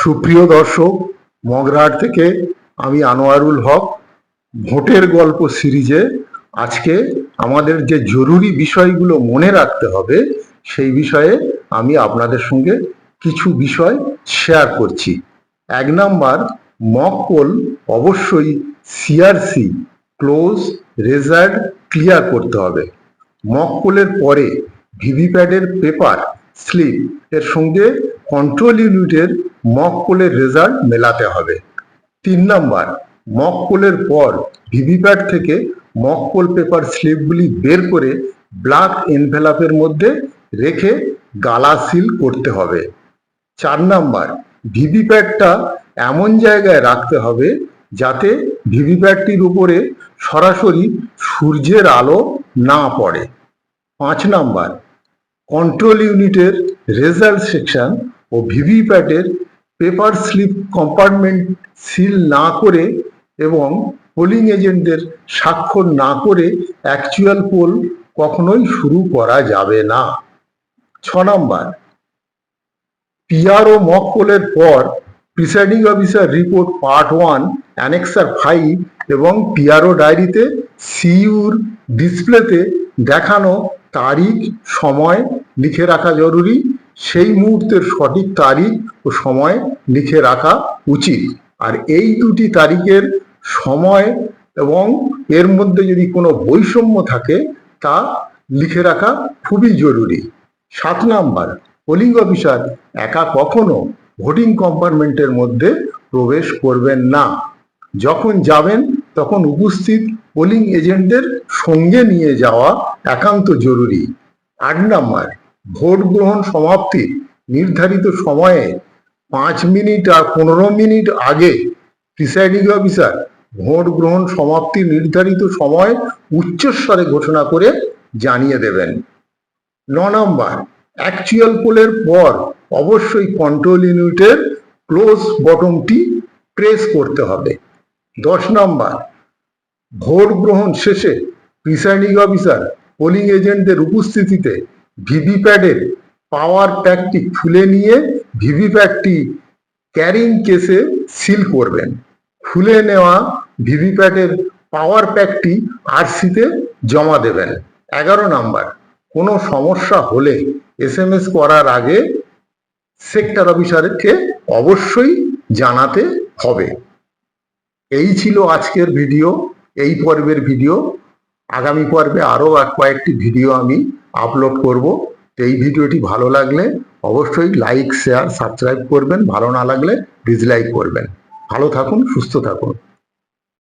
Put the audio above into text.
সুপ্রিয় দর্শক মগরাহাট থেকে আমি আনোয়ারুল হক, ভোটের গল্প সিরিজে আজকে আমাদের যে জরুরি বিষয়গুলো মনে রাখতে হবে, সেই বিষয়ে আমি আপনাদের সঙ্গে কিছু বিষয় শেয়ার করছি। এক নাম্বার মক পোল অবশ্যই সিআরসি ক্লোজ রেজাল্ট ক্লিয়ার করতে হবে। মক পোলের পরে ভিভিপ্যাডের পেপার স্লিপ এর সঙ্গে কন্ট্রোল ইউনিটের মক পোলের রেজাল্ট মেলাতে হবে। তিন নাম্বার মক পোলের পর ভিভিপ্যাট থেকে মক পোল পেপার স্লিপগুলি বের করে ব্ল্যাক এনভেলাপের মধ্যে রেখে গালা সিল করতে হবে। চার নাম্বার, ভিভিপ্যাটটা এমন জায়গায় রাখতে হবে যাতে ভিভিপ্যাটটির উপরে সরাসরি সূর্যের আলো না পড়ে। পাঁচ নাম্বার কন্ট্রোল ইউনিটের রেজাল্ট সেকশন ও ভিভিপ্যাটের পেপার স্লিপ কম্পার্টমেন্ট সিল না করে এবং পোলিং এজেন্টদের স্বাক্ষর না করে অ্যাকচুয়াল পোল কখনোই শুরু করা যাবে না। ছ নম্বর পিআরও মক পোলের পর presiding officer report part one annexure five এবং পিআরও ডায়েরিতে সিইউর ডিসপ্লেতে দেখানো তারিখ, সময় লিখে রাখা জরুরি। সেই মুহূর্তের সঠিক তারিখ ও সময় লিখে রাখা উচিত। আর এই দুটি তারিখের সময় এবং এর মধ্যে যদি কোনো বৈষম্য থাকে, তা লিখে রাখা খুবই জরুরি। সাত নাম্বার, পোলিং অফিসার একা কখনো ভোটিং কম্পার্টমেন্টের মধ্যে প্রবেশ করবেন না। যখন যাবেন, তখন উপস্থিত পোলিং এজেন্টদের সঙ্গে নিয়ে যাওয়া একান্ত জরুরি। আট নাম্বার ভোট গ্রহণ সমাপ্তি নির্ধারিত সময়ে পাঁচ মিনিট আর পনেরো মিনিট আগে প্রিসাইডিং অফিসার ভোট গ্রহণ সমাপ্তি নির্ধারিত সময় উচ্চস্বরে ঘোষণা করে জানিয়ে দেবেন। ন নম্বর অ্যাকচুয়াল পোলের পর অবশ্যই কন্ট্রোল ইউনিটের ক্লোজ বটমটি প্রেস করতে হবে। দশ নম্বর ভোট গ্রহণ শেষে প্রিসাইডিং অফিসার পোলিং এজেন্টদের উপস্থিতিতে ভিভিপ্যাডের পাওয়ার প্যাকটি খুলে নিয়ে ভিভিপ্যাডটি ক্যারিং কেসে সিল করবেন। খুলে নেওয়া ভিভিপ্যাটের পাওয়ার প্যাকটি আরসিতে জমা দেবেন। এগারো নাম্বার, কোনো সমস্যা হলে এস এম এস করার আগে সেক্টর অফিসারকে অবশ্যই জানাতে হবে। এই ছিল আজকের ভিডিও, এই পর্বের ভিডিও। আগামী পর্বে আরও কয়েকটি ভিডিও আমি আপলোড করব। এই ভিডিওটি ভালো লাগলে অবশ্যই লাইক শেয়ার সাবস্ক্রাইব করবেন। ভালো না লাগলে ডিসলাইক করবেন। ভালো থাকুন, সুস্থ থাকুন।